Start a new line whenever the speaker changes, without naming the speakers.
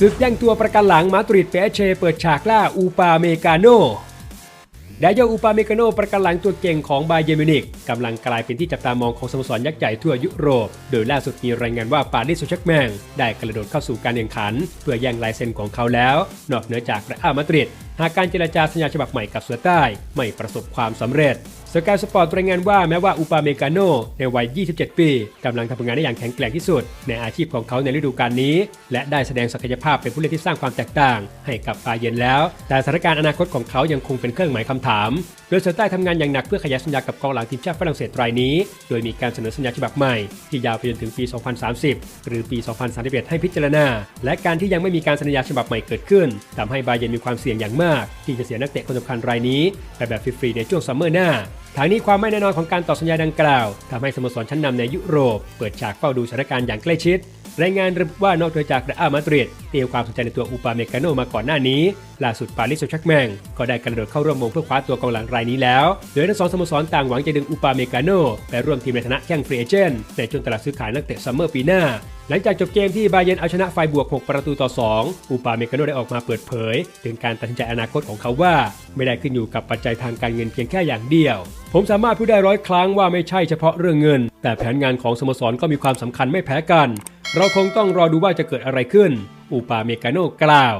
ศึกแย่งตัวประกันหลังมาดริดเปเชเปิดฉากล่าอูปาเมกาโนไดโยอูปาเมกาโนประกันหลังตัวเก่งของบาเยร์นมินิกกำลังกลายเป็นที่จับตามองของสโมสรยักษ์ใหญ่ทั่วยุโรป โดยล่าสุดมีรายงานว่าปารีสแซชร์กแมงได้กระโดดเข้าสู่การแข่งขัน เพื่อแย่งลายเซ็นของเขาแล้ว นอกเหนือจากเรอัลมาดริดหากการเจรจาสัญญาฉบับใหม่กับเสือใต้ ไม่ประสบความสำเร็จ สกายสปอร์ตรายงานว่าแม้ว่าอูปาเมกาโนในวัย 27 ปีกำลังทำผลงานได้อย่างแข็งแกร่งที่สุด ในอาชีพของเขาในฤดูกาลนี้ และได้แสดงศักยภาพเป็นผู้เล่นที่สร้างความแตกต่าง ให้กับปาเย็นแล้ว แต่สถานการณ์อนาคตของเขายังคงเป็นเครื่องหมายคำถามโดยเสือใต้ทำงานอย่างหนักเพื่อขยายสัญญากับกองหลังทีมชาติฝรั่งเศสรายนี้ โดยมีการเสนอสัญญาฉบับใหม่ ที่ยาวไปจนถึงปี 2030 หรือปี 2031 ให้พิจารณา และการที่ยังไม่มีการสัญญาฉบับใหม่เกิดขึ้นทำให้บาเยร์นมีความเสี่ยงอย่างมาก ที่จะเสียนักเตะคนสำคัญรายนี้ไปแบบฟรีๆในช่วงซัมเมอร์หน้าทางนี้ความไม่แน่นอนของการต่อสัญญาดังกล่าวทำให้สโมสรชั้นนำในยุโรป เปิดฉากเฝ้าดูสถานการณ์อย่างใกล้ชิด รายงานระบุว่านอกจากเรอัลมาดริดที่ให้ความสนใจในตัวอูปาเมกาโนมาก่อนหน้านี้ ล่าสุดปารีสแซงต์แชร์กแมงก็ได้กระโดดเข้าร่วมวงเพื่อคว้าตัวกองหลังรายนี้แล้ว โดยทั้งสองสโมสรต่างหวังจะดึงอูปาเมกาโนไปร่วมทีมในฐานะแข่งฟรีเอเจนต์ในช่วงตลาดซื้อขายนักเตะซัมเมอร์ปีหน้าหลังจากจบเกมที่บาเยนเอาชนะไฟบวก 6 ประตูต่อ 2 อูปาเมกาโนได้ออกมาเปิดเผย ถึงการตัดสินใจอนาคตของเขาว่า ไม่ได้ขึ้นอยู่กับปัจจัยทางการเงินเพียงแค่อย่างเดียว ผมสามารถพูดได้ร้อยครั้งว่าไม่ใช่เฉพาะเรื่องเงิน แต่แผนงานของสโมสรก็มีความสำคัญไม่แพ้กัน เราคงต้องรอดูว่าจะเกิดอะไรขึ้นอูปาเมกาโนกล่าว